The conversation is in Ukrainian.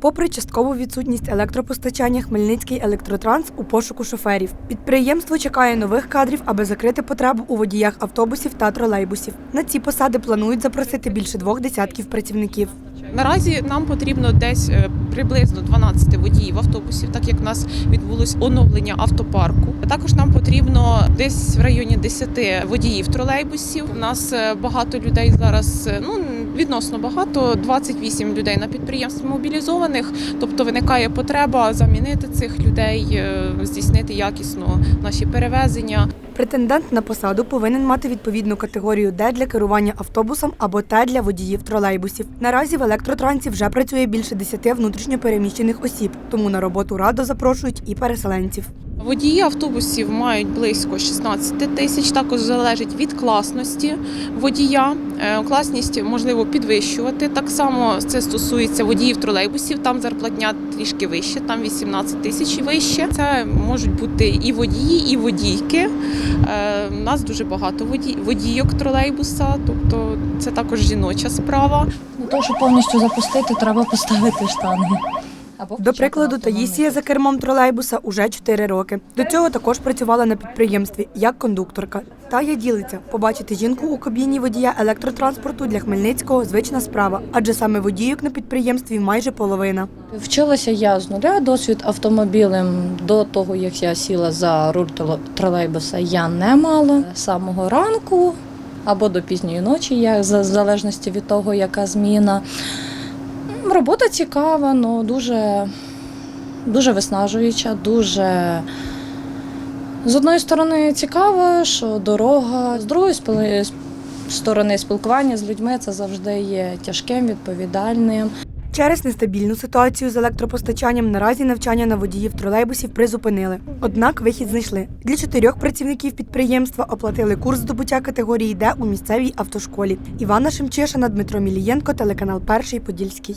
Попри часткову відсутність електропостачання, Хмельницький електротранс у пошуку шоферів. Підприємство чекає нових кадрів, аби закрити потребу у водіях автобусів та тролейбусів. На ці посади планують запросити більше двох десятків працівників. Наразі нам потрібно десь е, приблизно 12 водіїв автобусів, так як в нас відбулось оновлення автопарку. Також нам потрібно десь в районі 10 водіїв тролейбусів. У нас е, багато людей зараз, е, ну відносно багато, 28 людей на підприємстві мобілізованих. Тобто виникає потреба замінити цих людей, е, здійснити якісно наші перевезення. Претендент на посаду повинен мати відповідну категорію Д для керування автобусом або Т для водіїв тролейбусів. Наразі в електротрансі вже працює більше 10 внутрішньопереміщених осіб, тому на роботу радо запрошують і переселенців. Водії автобусів мають близько 16 тисяч. Також залежить від класності водія. Е, Класність можливо підвищувати. Так само це стосується водіїв тролейбусів. Там зарплатня трішки вище, там 18 тисяч і вище. Це можуть бути і водії, і водійки. Е, У нас дуже багато водій, водійок тролейбуса, тобто це також жіноча справа. Для того, щоб повністю запустити, треба поставити штанги. Або До прикладу, Таїсія за кермом тролейбуса уже 4 роки. До цього також працювала на підприємстві як кондукторка. Тая ділиться, побачити жінку у кабіні водія електротранспорту для Хмельницького звична справа, адже саме водійок на підприємстві майже половина. Вчилася я з нуля, досвід автомобілем до того, як я сіла за руль тролейбуса, я не мала. З самого ранку або до пізньої ночі, я, за- в залежності від того, яка зміна. Робота цікава, але дуже, дуже виснажуюча, дуже. З одної сторони цікаво, що дорога, з другої сторони спілкування з людьми це завжди є тяжким, відповідальним. Через нестабільну ситуацію з електропостачанням наразі навчання на водіїв тролейбусів призупинили. Однак вихід знайшли. Для чотирьох працівників підприємства оплатили курс здобуття категорії Д у місцевій автошколі. Івана Шемчишина, Дмитро Мілієнко, телеканал Перший Подільський.